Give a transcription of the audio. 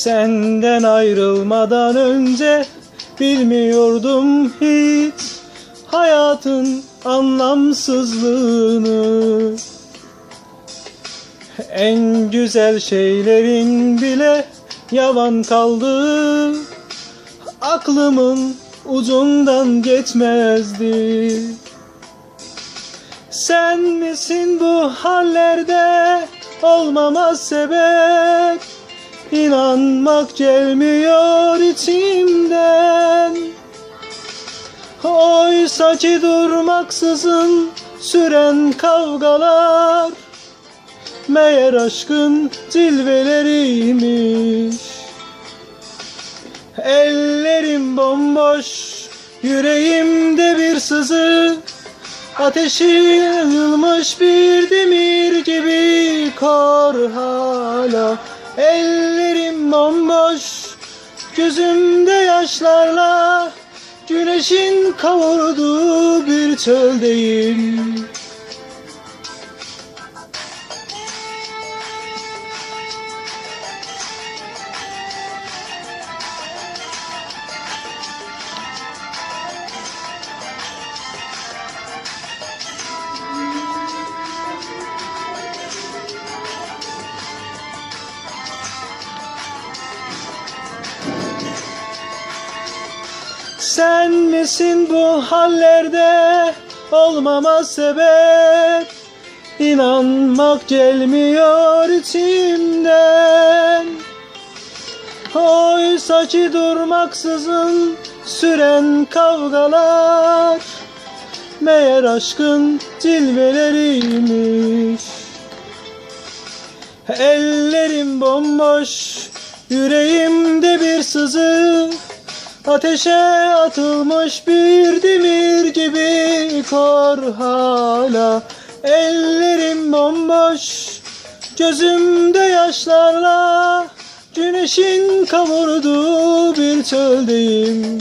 Senden ayrılmadan önce bilmiyordum hiç hayatın anlamsızlığını. En güzel şeylerin bile yavan kaldı. Aklımın ucundan geçmezdi. Sen misin bu hallerde olmama sebep? İnanmak gelmiyor içimden. Oysa ki durmaksızın süren kavgalar Meğer aşkın cilveleriymiş Ellerim bomboş Yüreğimde bir sızı Ateşi yanılmış bir demir gibi kor hala Ellerim bomboş Gözümde yaşlarla Güneşin kavurduğu bir çöldeyim Sen misin bu hallerde olmama sebep? İnanmak gelmiyor içimden. Oysa ki durmaksızın süren kavgalar Meğer aşkın cilveleriymiş Ellerim bomboş Yüreğimde bir sızı Ateşe atılmış bir demir gibi kor hala. Ellerim bomboş Gözümde yaşlarla. Güneşin kavurduğu bir çöldeyim